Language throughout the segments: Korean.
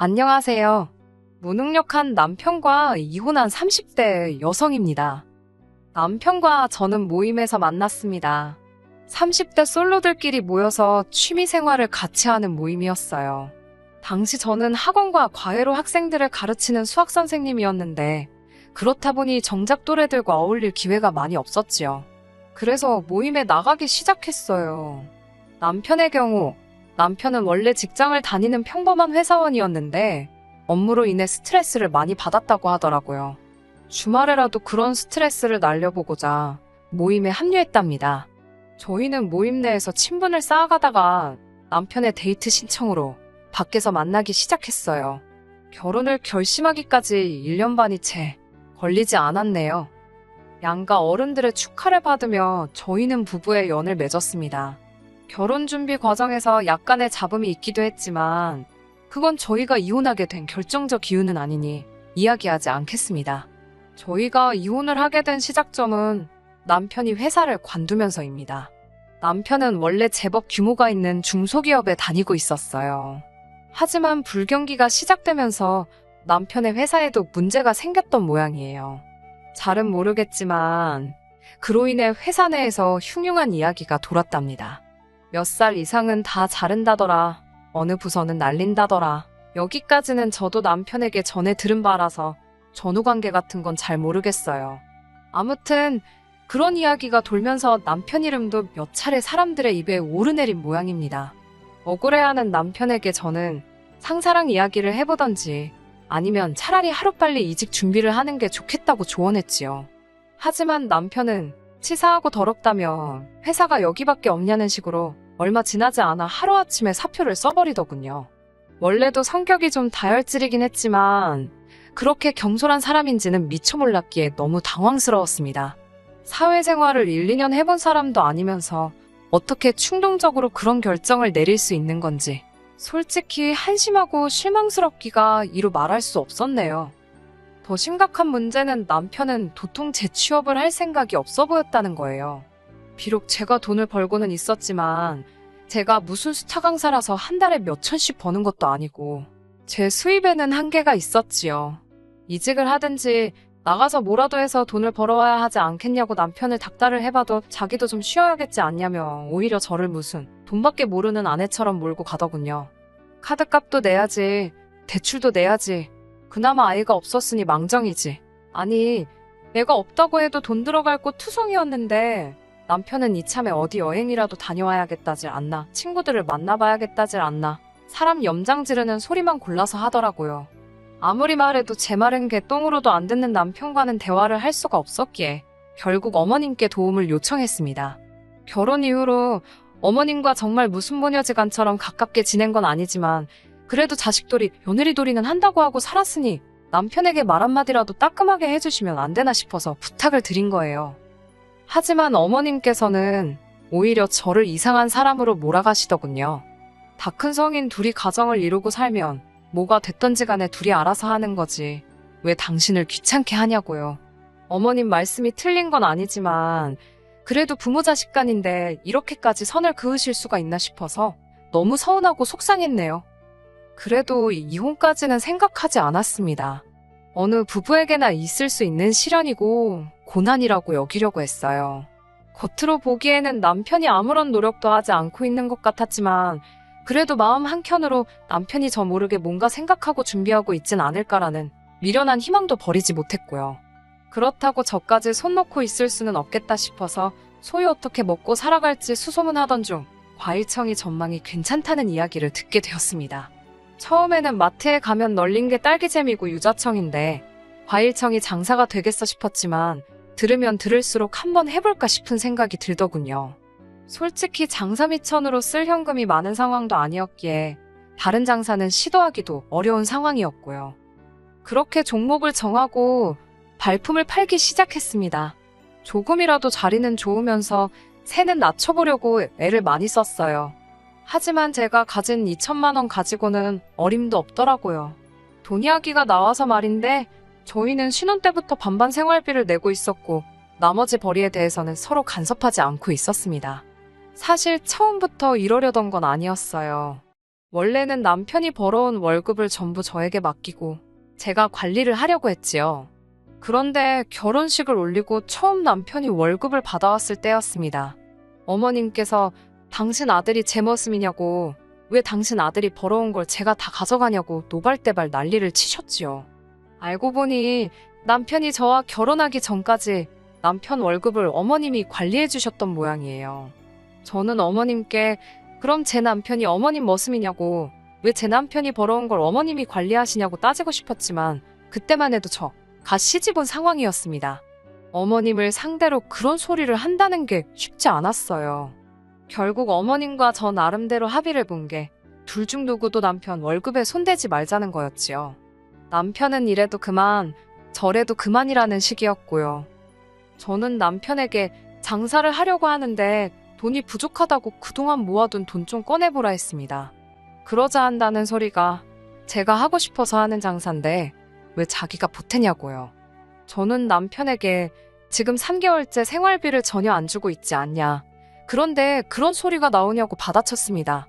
안녕하세요. 무능력한 남편과 이혼한 30대 여성입니다. 남편과 저는 모임에서 만났습니다. 30대 솔로들끼리 모여서 취미 생활을 같이 하는 모임이었어요. 당시 저는 학원과 과외로 학생들을 가르치는 수학 선생님이었는데, 그렇다 보니 정작 또래들과 어울릴 기회가 많이 없었지요. 그래서 모임에 나가기 시작했어요. 남편의 경우, 남편은 원래 직장을 다니는 평범한 회사원이었는데 업무로 인해 스트레스를 많이 받았다고 하더라고요. 주말에라도 그런 스트레스를 날려보고자 모임에 합류했답니다. 저희는 모임 내에서 친분을 쌓아가다가 남편의 데이트 신청으로 밖에서 만나기 시작했어요. 결혼을 결심하기까지 1년 반이 채 걸리지 않았네요. 양가 어른들의 축하를 받으며 저희는 부부의 연을 맺었습니다. 결혼 준비 과정에서 약간의 잡음이 있기도 했지만 그건 저희가 이혼하게 된 결정적 이유는 아니니 이야기하지 않겠습니다. 저희가 이혼을 하게 된 시작점은 남편이 회사를 관두면서입니다. 남편은 원래 제법 규모가 있는 중소기업에 다니고 있었어요. 하지만 불경기가 시작되면서 남편의 회사에도 문제가 생겼던 모양이에요. 잘은 모르겠지만 그로 인해 회사 내에서 흉흉한 이야기가 돌았답니다. 몇 살 이상은 다 자른다더라. 어느 부서는 날린다더라. 여기까지는 저도 남편에게 전해 들은 바라서 전후 관계 같은 건 잘 모르겠어요. 아무튼 그런 이야기가 돌면서 남편 이름도 몇 차례 사람들의 입에 오르내린 모양입니다. 억울해하는 남편에게 저는 상사랑 이야기를 해보던지 아니면 차라리 하루빨리 이직 준비를 하는 게 좋겠다고 조언했지요. 하지만 남편은 치사하고 더럽다며 회사가 여기밖에 없냐는 식으로 얼마 지나지 않아 하루아침에 사표를 써버리더군요. 원래도 성격이 좀 다혈질이긴 했지만 그렇게 경솔한 사람인지는 미처 몰랐기에 너무 당황스러웠습니다. 사회생활을 1, 2년 해본 사람도 아니면서 어떻게 충동적으로 그런 결정을 내릴 수 있는 건지 솔직히 한심하고 실망스럽기가 이루 말할 수 없었네요. 더 심각한 문제는 남편은 도통 재취업을 할 생각이 없어 보였다는 거예요. 비록 제가 돈을 벌고는 있었지만 제가 무슨 스타 강사라서 한 달에 몇 천씩 버는 것도 아니고 제 수입에는 한계가 있었지요. 이직을 하든지 나가서 뭐라도 해서 돈을 벌어와야 하지 않겠냐고 남편을 닥달을 해봐도 자기도 좀 쉬어야겠지 않냐며 오히려 저를 무슨 돈밖에 모르는 아내처럼 몰고 가더군요. 카드값도 내야지, 대출도 내야지, 그나마 아이가 없었으니 망정이지. 아니, 내가 없다고 해도 돈 들어갈 곳 투성이었는데 남편은 이참에 어디 여행이라도 다녀와야겠다질 않나, 친구들을 만나봐야겠다질 않나, 사람 염장 지르는 소리만 골라서 하더라고요. 아무리 말해도 제 말은 개똥으로도 안 듣는 남편과는 대화를 할 수가 없었기에 결국 어머님께 도움을 요청했습니다. 결혼 이후로 어머님과 정말 무슨 모녀지간처럼 가깝게 지낸 건 아니지만 그래도 자식돌이 며느리돌이는 한다고 하고 살았으니 남편에게 말 한마디라도 따끔하게 해주시면 안 되나 싶어서 부탁을 드린 거예요. 하지만 어머님께서는 오히려 저를 이상한 사람으로 몰아가시더군요. 다 큰 성인 둘이 가정을 이루고 살면 뭐가 됐던지 간에 둘이 알아서 하는 거지. 왜 당신을 귀찮게 하냐고요. 어머님 말씀이 틀린 건 아니지만 그래도 부모 자식 간인데 이렇게까지 선을 그으실 수가 있나 싶어서 너무 서운하고 속상했네요. 그래도 이혼까지는 생각하지 않았습니다. 어느 부부에게나 있을 수 있는 시련이고 고난이라고 여기려고 했어요. 겉으로 보기에는 남편이 아무런 노력도 하지 않고 있는 것 같았지만 그래도 마음 한켠으로 남편이 저 모르게 뭔가 생각하고 준비하고 있진 않을까라는 미련한 희망도 버리지 못했고요. 그렇다고 저까지 손 놓고 있을 수는 없겠다 싶어서 소위 어떻게 먹고 살아갈지 수소문하던 중 과일청이 전망이 괜찮다는 이야기를 듣게 되었습니다. 처음에는 마트에 가면 널린 게 딸기잼이고 유자청인데 과일청이 장사가 되겠어 싶었지만 들으면 들을수록 한번 해볼까 싶은 생각이 들더군요. 솔직히 장사 미천으로 쓸 현금이 많은 상황도 아니었기에 다른 장사는 시도하기도 어려운 상황이었고요. 그렇게 종목을 정하고 발품을 팔기 시작했습니다. 조금이라도 자리는 좋으면서 새는 낮춰보려고 애를 많이 썼어요. 하지만 제가 가진 2천만 원 가지고는 어림도 없더라고요. 돈 이야기가 나와서 말인데 저희는 신혼 때부터 반반 생활비를 내고 있었고 나머지 벌이에 대해서는 서로 간섭하지 않고 있었습니다. 사실 처음부터 이러려던 건 아니었어요. 원래는 남편이 벌어온 월급을 전부 저에게 맡기고 제가 관리를 하려고 했지요. 그런데 결혼식을 올리고 처음 남편이 월급을 받아왔을 때였습니다. 어머님께서 당신 아들이 제 모습이냐고 왜 당신 아들이 벌어온 걸 제가 다 가져가냐고 노발대발 난리를 치셨지요. 알고 보니 남편이 저와 결혼하기 전까지 남편 월급을 어머님이 관리해 주셨던 모양이에요. 저는 어머님께 그럼 제 남편이 어머님 머슴이냐고 왜 제 남편이 벌어온 걸 어머님이 관리하시냐고 따지고 싶었지만 그때만 해도 저 갓 시집 온 상황이었습니다. 어머님을 상대로 그런 소리를 한다는 게 쉽지 않았어요. 결국 어머님과 저 나름대로 합의를 본 게 둘 중 누구도 남편 월급에 손대지 말자는 거였지요. 남편은 이래도 그만, 저래도 그만이라는 식이었고요. 저는 남편에게 장사를 하려고 하는데 돈이 부족하다고 그동안 모아둔 돈 좀 꺼내보라 했습니다. 그러자 한다는 소리가 제가 하고 싶어서 하는 장사인데 왜 자기가 보태냐고요. 저는 남편에게 지금 3개월째 생활비를 전혀 안 주고 있지 않냐. 그런데 그런 소리가 나오냐고 받아쳤습니다.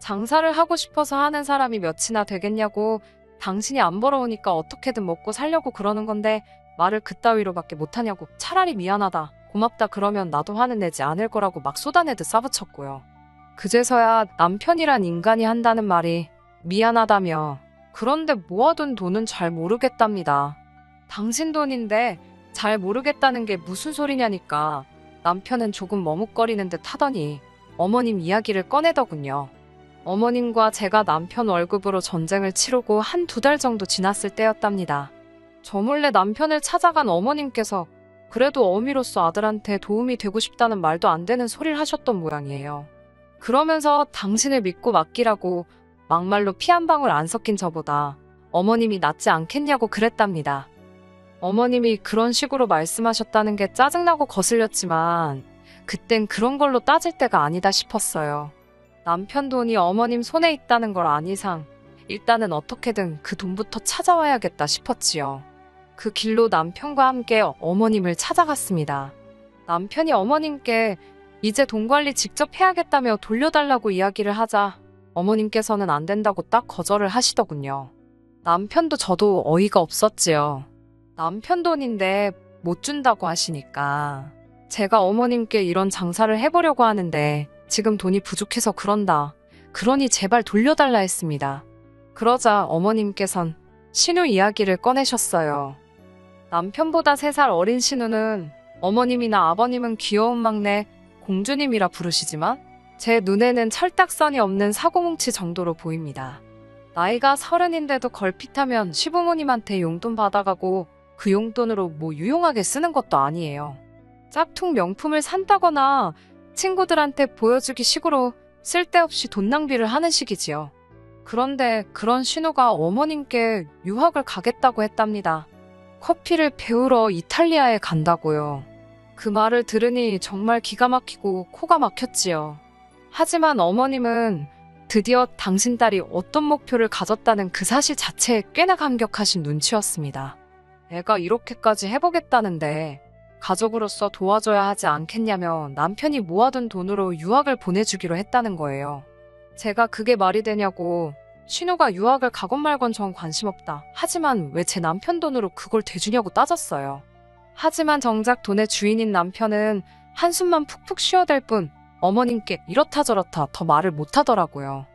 장사를 하고 싶어서 하는 사람이 몇이나 되겠냐고 당신이 안 벌어오니까 어떻게든 먹고 살려고 그러는 건데 말을 그따위로밖에 못하냐고 차라리 미안하다 고맙다 그러면 나도 화는 내지 않을 거라고 막 쏟아내듯 싸붙였고요. 그제서야 남편이란 인간이 한다는 말이 미안하다며 그런데 모아둔 돈은 잘 모르겠답니다. 당신 돈인데 잘 모르겠다는 게 무슨 소리냐니까 남편은 조금 머뭇거리는 듯 하더니 어머님 이야기를 꺼내더군요. 어머님과 제가 남편 월급으로 전쟁을 치르고 한 두 달 정도 지났을 때였답니다. 저 몰래 남편을 찾아간 어머님께서 그래도 어미로서 아들한테 도움이 되고 싶다는 말도 안 되는 소리를 하셨던 모양이에요. 그러면서 당신을 믿고 맡기라고 막말로 피 한 방울 안 섞인 저보다 어머님이 낫지 않겠냐고 그랬답니다. 어머님이 그런 식으로 말씀하셨다는 게 짜증나고 거슬렸지만 그땐 그런 걸로 따질 때가 아니다 싶었어요. 남편 돈이 어머님 손에 있다는 걸 안 이상 일단은 어떻게든 그 돈부터 찾아와야겠다 싶었지요. 그 길로 남편과 함께 어머님을 찾아갔습니다. 남편이 어머님께 이제 돈 관리 직접 해야겠다며 돌려달라고 이야기를 하자 어머님께서는 안 된다고 딱 거절을 하시더군요. 남편도 저도 어이가 없었지요. 남편 돈인데 못 준다고 하시니까 제가 어머님께 이런 장사를 해보려고 하는데 지금 돈이 부족해서 그런다. 그러니 제발 돌려달라 했습니다. 그러자 어머님께선 신우 이야기를 꺼내셨어요. 남편보다 3살 어린 신우는 어머님이나 아버님은 귀여운 막내 공주님이라 부르시지만 제 눈에는 철딱선이 없는 사고뭉치 정도로 보입니다. 나이가 서른인데도 걸핏하면 시부모님한테 용돈 받아가고 그 용돈으로 뭐 유용하게 쓰는 것도 아니에요. 짝퉁 명품을 산다거나 친구들한테 보여주기 식으로 쓸데없이 돈 낭비를 하는 식이지요. 그런데 그런 신우가 어머님께 유학을 가겠다고 했답니다. 커피를 배우러 이탈리아에 간다고요. 그 말을 들으니 정말 기가 막히고 코가 막혔지요. 하지만 어머님은 드디어 당신 딸이 어떤 목표를 가졌다는 그 사실 자체에 꽤나 감격하신 눈치였습니다. 애가 이렇게까지 해보겠다는데 가족으로서 도와줘야 하지 않겠냐며 남편이 모아둔 돈으로 유학을 보내주기로 했다는 거예요. 제가 그게 말이 되냐고 신우가 유학을 가건 말건 전 관심 없다. 하지만 왜 제 남편 돈으로 그걸 대주냐고 따졌어요. 하지만 정작 돈의 주인인 남편은 한숨만 푹푹 쉬어댈 뿐 어머님께 이렇다 저렇다 더 말을 못하더라고요.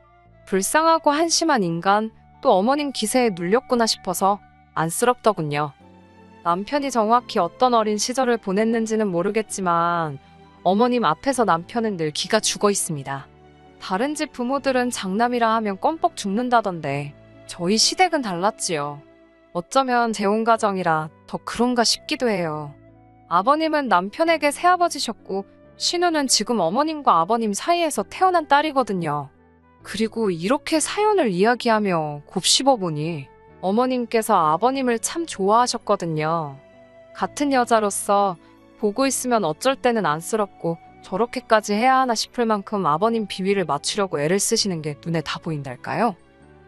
불쌍하고 한심한 인간 또 어머님 기세에 눌렸구나 싶어서 안쓰럽더군요. 남편이 정확히 어떤 어린 시절을 보냈는지는 모르겠지만 어머님 앞에서 남편은 늘 기가 죽어 있습니다. 다른 집 부모들은 장남이라 하면 껌뻑 죽는다던데 저희 시댁은 달랐지요. 어쩌면 재혼 가정이라 더 그런가 싶기도 해요. 아버님은 남편에게 새아버지셨고 신우는 지금 어머님과 아버님 사이에서 태어난 딸이거든요. 그리고 이렇게 사연을 이야기하며 곱씹어보니 어머님께서 아버님을 참 좋아하셨거든요. 같은 여자로서 보고 있으면 어쩔 때는 안쓰럽고 저렇게까지 해야 하나 싶을 만큼 아버님 비위를 맞추려고 애를 쓰시는 게 눈에 다 보인달까요?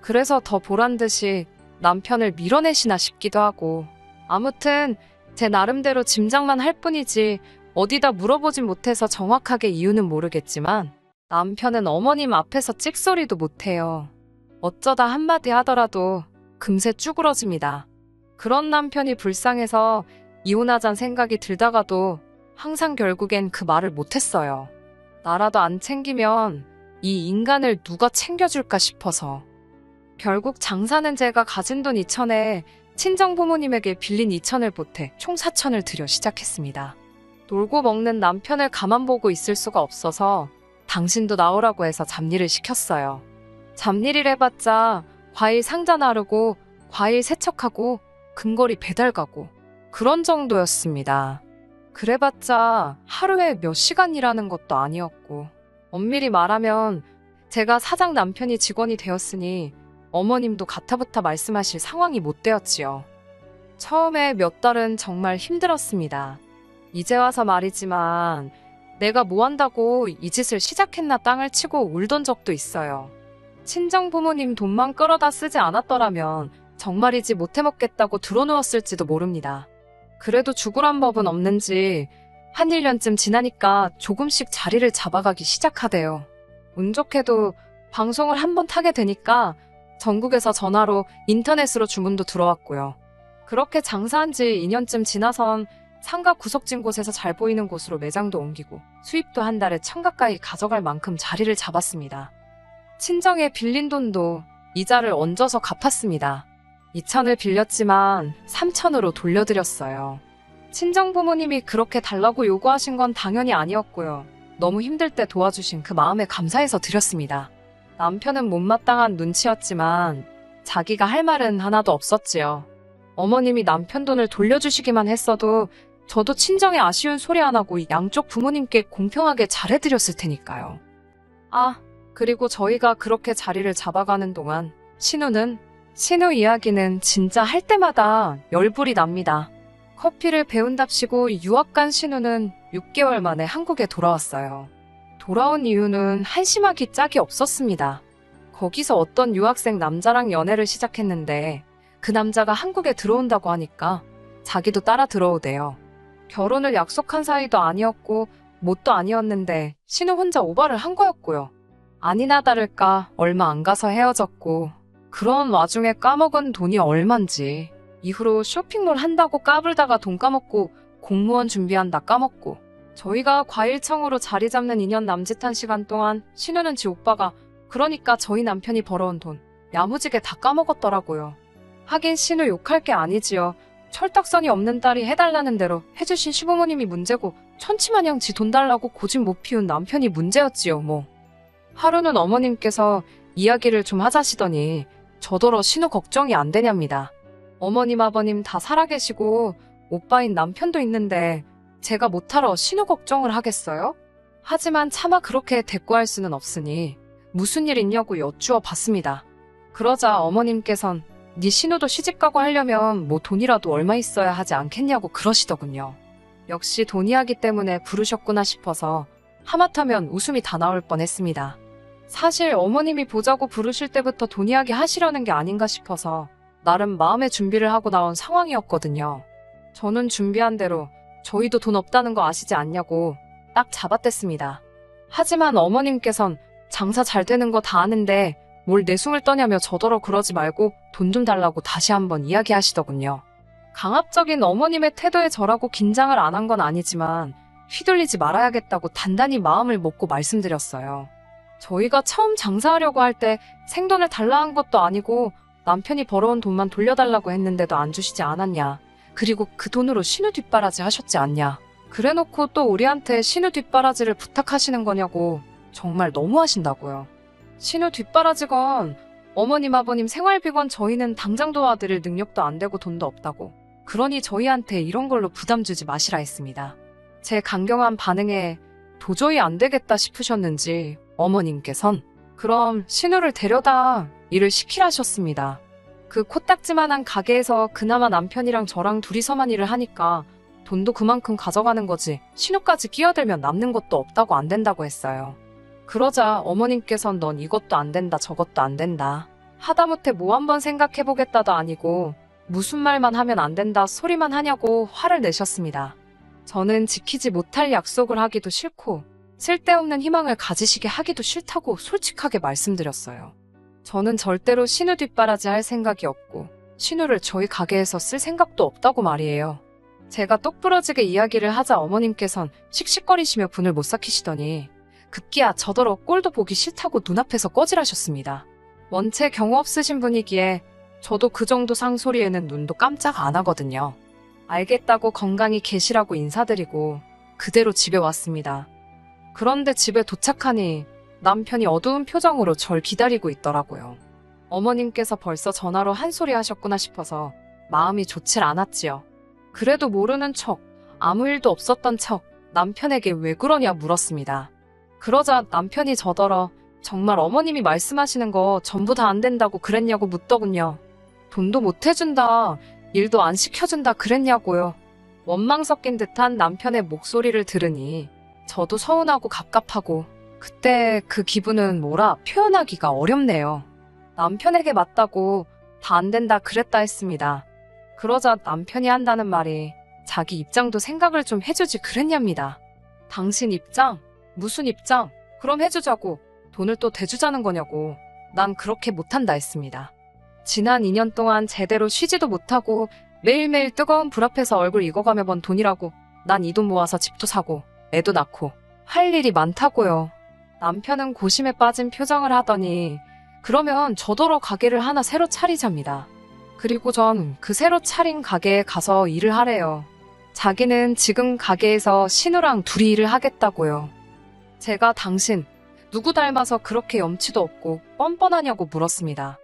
그래서 더 보란 듯이 남편을 밀어내시나 싶기도 하고 아무튼 제 나름대로 짐작만 할 뿐이지 어디다 물어보진 못해서 정확하게 이유는 모르겠지만 남편은 어머님 앞에서 찍소리도 못해요. 어쩌다 한마디 하더라도 금세 쭈그러집니다. 그런 남편이 불쌍해서 이혼하잔 생각이 들다가도 항상 결국엔 그 말을 못했어요. 나라도 안 챙기면 이 인간을 누가 챙겨줄까 싶어서. 결국 장사는 제가 가진 돈 2천에 친정 부모님에게 빌린 2천을 보태 총 4천을 들여 시작했습니다. 놀고 먹는 남편을 가만 보고 있을 수가 없어서 당신도 나오라고 해서 잡일을 시켰어요. 잡일을 해봤자 과일 상자 나르고 과일 세척하고 근거리 배달 가고 그런 정도였습니다. 그래봤자 하루에 몇 시간 일하는 것도 아니었고 엄밀히 말하면 제가 사장 남편이 직원이 되었으니 어머님도 가타부타 말씀하실 상황이 못 되었지요. 처음에 몇 달은 정말 힘들었습니다. 이제 와서 말이지만 내가 뭐 한다고 이 짓을 시작했나 땅을 치고 울던 적도 있어요. 친정 부모님 돈만 끌어다 쓰지 않았더라면 정말이지 못해 먹겠다고 들어누웠을지도 모릅니다. 그래도 죽으란 법은 없는지 한 1년쯤 지나니까 조금씩 자리를 잡아가기 시작하대요. 운 좋게도 방송을 한 번 타게 되니까 전국에서 전화로 인터넷으로 주문도 들어왔고요. 그렇게 장사한 지 2년쯤 지나선 상가 구석진 곳에서 잘 보이는 곳으로 매장도 옮기고 수입도 한 달에 천 가까이 가져갈 만큼 자리를 잡았습니다. 친정에 빌린 돈도 이자를 얹어서 갚았습니다. 2천을 빌렸지만 3천으로 돌려드렸어요. 친정 부모님이 그렇게 달라고 요구하신 건 당연히 아니었고요. 너무 힘들 때 도와주신 그 마음에 감사해서 드렸습니다. 남편은 못마땅한 눈치였지만 자기가 할 말은 하나도 없었지요. 어머님이 남편 돈을 돌려주시기만 했어도 저도 친정에 아쉬운 소리 안 하고 양쪽 부모님께 공평하게 잘해드렸을 테니까요. 아, 그리고 저희가 그렇게 자리를 잡아가는 동안 신우는 신우 이야기는 진짜 할 때마다 열불이 납니다. 커피를 배운답시고 유학 간 신우는 6개월 만에 한국에 돌아왔어요. 돌아온 이유는 한심하기 짝이 없었습니다. 거기서 어떤 유학생 남자랑 연애를 시작했는데 그 남자가 한국에 들어온다고 하니까 자기도 따라 들어오대요. 결혼을 약속한 사이도 아니었고 뭣도 아니었는데 신우 혼자 오바를 한 거였고요. 아니나 다를까 얼마 안 가서 헤어졌고 그런 와중에 까먹은 돈이 얼만지 이후로 쇼핑몰 한다고 까불다가 돈 까먹고 공무원 준비한다 까먹고 저희가 과일청으로 자리 잡는 2년 남짓한 시간 동안 신우는 지 오빠가 그러니까 저희 남편이 벌어온 돈 야무지게 다 까먹었더라고요. 하긴 신우 욕할 게 아니지요. 철딱선이 없는 딸이 해달라는 대로 해주신 시부모님이 문제고 천치마냥 지 돈 달라고 고집 못 피운 남편이 문제였지요 뭐. 하루는 어머님께서 이야기를 좀 하자시더니 저더러 신우 걱정이 안 되냐입니다. 어머님 아버님 다 살아계시고 오빠인 남편도 있는데 제가 못하러 신우 걱정을 하겠어요? 하지만 차마 그렇게 대꾸할 수는 없으니 무슨 일 있냐고 여쭈어 봤습니다. 그러자 어머님께선 네 신우도 시집가고 하려면 뭐 돈이라도 얼마 있어야 하지 않겠냐고 그러시더군요. 역시 돈이하기 때문에 부르셨구나 싶어서 하마터면 웃음이 다 나올 뻔했습니다. 사실 어머님이 보자고 부르실 때부터 돈 이야기 하시려는 게 아닌가 싶어서 나름 마음의 준비를 하고 나온 상황이었거든요. 저는 준비한 대로 저희도 돈 없다는 거 아시지 않냐고 딱 잡아댔습니다. 하지만 어머님께선 장사 잘 되는 거 다 아는데 뭘 내숭을 떠냐며 저더러 그러지 말고 돈 좀 달라고 다시 한번 이야기하시더군요. 강압적인 어머님의 태도에 저라고 긴장을 안 한 건 아니지만 휘둘리지 말아야겠다고 단단히 마음을 먹고 말씀드렸어요. 저희가 처음 장사하려고 할 때 생돈을 달라 한 것도 아니고 남편이 벌어온 돈만 돌려달라고 했는데도 안 주시지 않았냐. 그리고 그 돈으로 신우 뒷바라지 하셨지 않냐. 그래 놓고 또 우리한테 신우 뒷바라지를 부탁하시는 거냐고 정말 너무 하신다고요. 신우 뒷바라지건 어머님 아버님 생활비건 저희는 당장 도와드릴 능력도 안 되고 돈도 없다고. 그러니 저희한테 이런 걸로 부담 주지 마시라 했습니다. 제 강경한 반응에 도저히 안 되겠다 싶으셨는지 어머님께선 그럼 신우를 데려다 일을 시키라셨습니다. 그 코딱지만한 가게에서 그나마 남편이랑 저랑 둘이서만 일을 하니까 돈도 그만큼 가져가는 거지 신우까지 끼어들면 남는 것도 없다고 안 된다고 했어요. 그러자 어머님께선 넌 이것도 안 된다 저것도 안 된다. 하다못해 뭐 한번 생각해보겠다도 아니고 무슨 말만 하면 안 된다 소리만 하냐고 화를 내셨습니다. 저는 지키지 못할 약속을 하기도 싫고 쓸데없는 희망을 가지시게 하기도 싫다고 솔직하게 말씀드렸어요. 저는 절대로 신우 뒷바라지 할 생각이 없고 신우를 저희 가게에서 쓸 생각도 없다고 말이에요. 제가 똑부러지게 이야기를 하자 어머님께선 씩씩거리시며 분을 못 삭히시더니 급기야 저더러 꼴도 보기 싫다고 눈앞에서 꺼질하셨습니다. 원체 경우 없으신 분이기에 저도 그 정도 상소리에는 눈도 깜짝 안 하거든요. 알겠다고 건강히 계시라고 인사드리고 그대로 집에 왔습니다. 그런데 집에 도착하니 남편이 어두운 표정으로 절 기다리고 있더라고요. 어머님께서 벌써 전화로 한 소리 하셨구나 싶어서 마음이 좋질 않았지요. 그래도 모르는 척, 아무 일도 없었던 척 남편에게 왜 그러냐 물었습니다. 그러자 남편이 저더러 정말 어머님이 말씀하시는 거 전부 다 안 된다고 그랬냐고 묻더군요. 돈도 못 해준다, 일도 안 시켜준다 그랬냐고요. 원망 섞인 듯한 남편의 목소리를 들으니 저도 서운하고 갑갑하고 그때 그 기분은 뭐라 표현하기가 어렵네요. 남편에게 맞다고 다 안 된다 그랬다 했습니다. 그러자 남편이 한다는 말이 자기 입장도 생각을 좀 해주지 그랬냐입니다. 당신 입장? 무슨 입장? 그럼 해주자고 돈을 또 대주자는 거냐고 난 그렇게 못한다 했습니다. 지난 2년 동안 제대로 쉬지도 못하고 매일매일 뜨거운 불 앞에서 얼굴 익어가며 번 돈이라고 난 이 돈 모아서 집도 사고 애도 낳고 할 일이 많다고요. 남편은 고심에 빠진 표정을 하더니 그러면 저더러 가게를 하나 새로 차리잡니다. 그리고 전 그 새로 차린 가게에 가서 일을 하래요. 자기는 지금 가게에서 신우랑 둘이 일을 하겠다고요. 제가 당신 누구 닮아서 그렇게 염치도 없고 뻔뻔하냐고 물었습니다.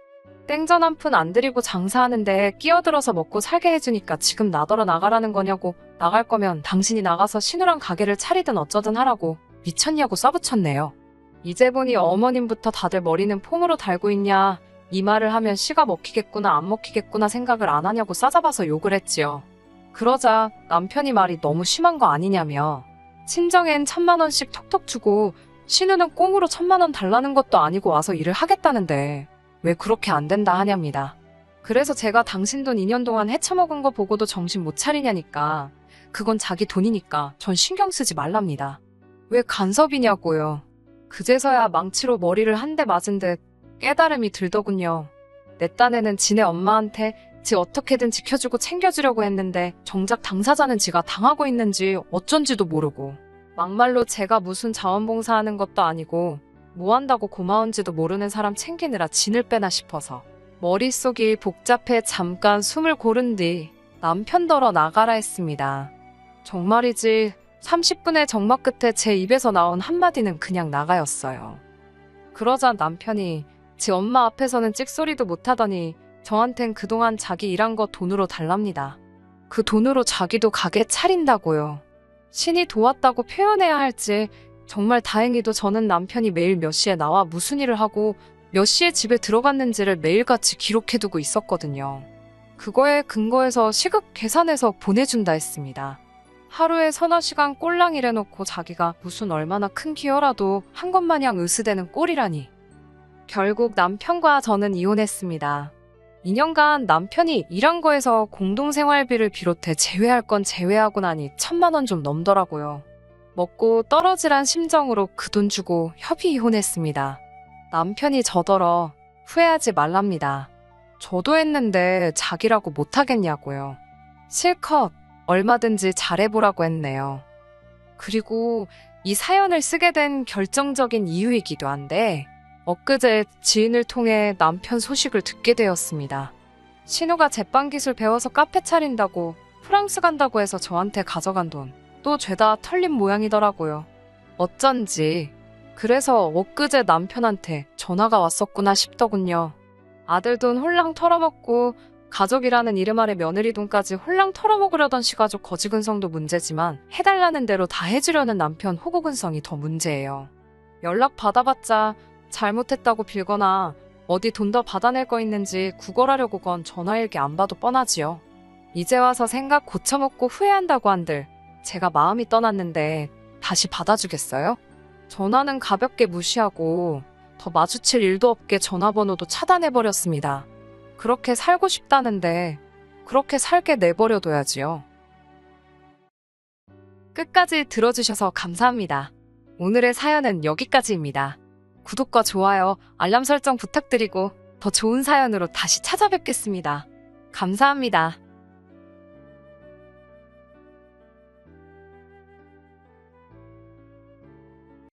땡전 한 푼안 들이고 장사하는데 끼어들어서 먹고 살게 해주니까 지금 나더러 나가라는 거냐고 나갈 거면 당신이 나가서 신우랑 가게를 차리든 어쩌든 하라고 미쳤냐고 써붙였네요. 이제 보니 어머님부터 다들 머리는 폼으로 달고 있냐 이 말을 하면 씨가 먹히겠구나 안 먹히겠구나 생각을 안 하냐고 싸잡아서 욕을 했지요. 그러자 남편이 말이 너무 심한 거 아니냐며 친정엔 천만 원씩 톡톡 주고 신우는 꽁으로 천만 원 달라는 것도 아니고 와서 일을 하겠다는데 왜 그렇게 안 된다 하냐입니다. 그래서 제가 당신 돈 2년 동안 헤쳐먹은 거 보고도 정신 못 차리냐니까 그건 자기 돈이니까 전 신경 쓰지 말랍니다. 왜 간섭이냐고요. 그제서야 망치로 머리를 한 대 맞은 듯 깨달음이 들더군요. 내 딴에는 지네 엄마한테 지 어떻게든 지켜주고 챙겨주려고 했는데 정작 당사자는 지가 당하고 있는지 어쩐지도 모르고 막말로 제가 무슨 자원봉사하는 것도 아니고 뭐 한다고 고마운지도 모르는 사람 챙기느라 진을 빼나 싶어서 머릿속이 복잡해 잠깐 숨을 고른 뒤 남편더러 나가라 했습니다. 정말이지 30분의 정막 끝에 제 입에서 나온 한마디는 그냥 나가였어요. 그러자 남편이 지 엄마 앞에서는 찍소리도 못하더니 저한텐 그동안 자기 일한 거 돈으로 달랍니다. 그 돈으로 자기도 가게 차린다고요. 신이 도왔다고 표현해야 할지 정말 다행히도 저는 남편이 매일 몇 시에 나와 무슨 일을 하고 몇 시에 집에 들어갔는지를 매일같이 기록해두고 있었거든요. 그거에 근거해서 시급 계산해서 보내준다 했습니다. 하루에 서너 시간 꼴랑 일해놓고 자기가 무슨 얼마나 큰 기여라도 한 것 마냥 으스대는 꼴이라니. 결국 남편과 저는 이혼했습니다. 2년간 남편이 일한 거에서 공동생활비를 비롯해 제외할 건 제외하고 나니 천만 원 좀 넘더라고요. 먹고 떨어지란 심정으로 그 돈 주고 협의 이혼했습니다. 남편이 저더러 후회하지 말랍니다. 저도 했는데 자기라고 못하겠냐고요. 실컷 얼마든지 잘해보라고 했네요. 그리고 이 사연을 쓰게 된 결정적인 이유이기도 한데 엊그제 지인을 통해 남편 소식을 듣게 되었습니다. 신우가 제빵 기술 배워서 카페 차린다고 프랑스 간다고 해서 저한테 가져간 돈 또 죄다 털린 모양이더라고요. 어쩐지 그래서 엊그제 남편한테 전화가 왔었구나 싶더군요. 아들 돈 홀랑 털어먹고 가족이라는 이름 아래 며느리 돈까지 홀랑 털어먹으려던 시가족 거지근성도 문제지만 해달라는 대로 다 해주려는 남편 호구근성이 더 문제예요. 연락 받아봤자 잘못했다고 빌거나 어디 돈 더 받아낼 거 있는지 구걸하려고 건 전화일기 안 봐도 뻔하지요. 이제 와서 생각 고쳐먹고 후회한다고 한들 제가 마음이 떠났는데 다시 받아주겠어요? 전화는 가볍게 무시하고 더 마주칠 일도 없게 전화번호도 차단해버렸습니다. 그렇게 살고 싶다는데 그렇게 살게 내버려둬야지요. 끝까지 들어주셔서 감사합니다. 오늘의 사연은 여기까지입니다. 구독과 좋아요, 알람 설정 부탁드리고 더 좋은 사연으로 다시 찾아뵙겠습니다. 감사합니다.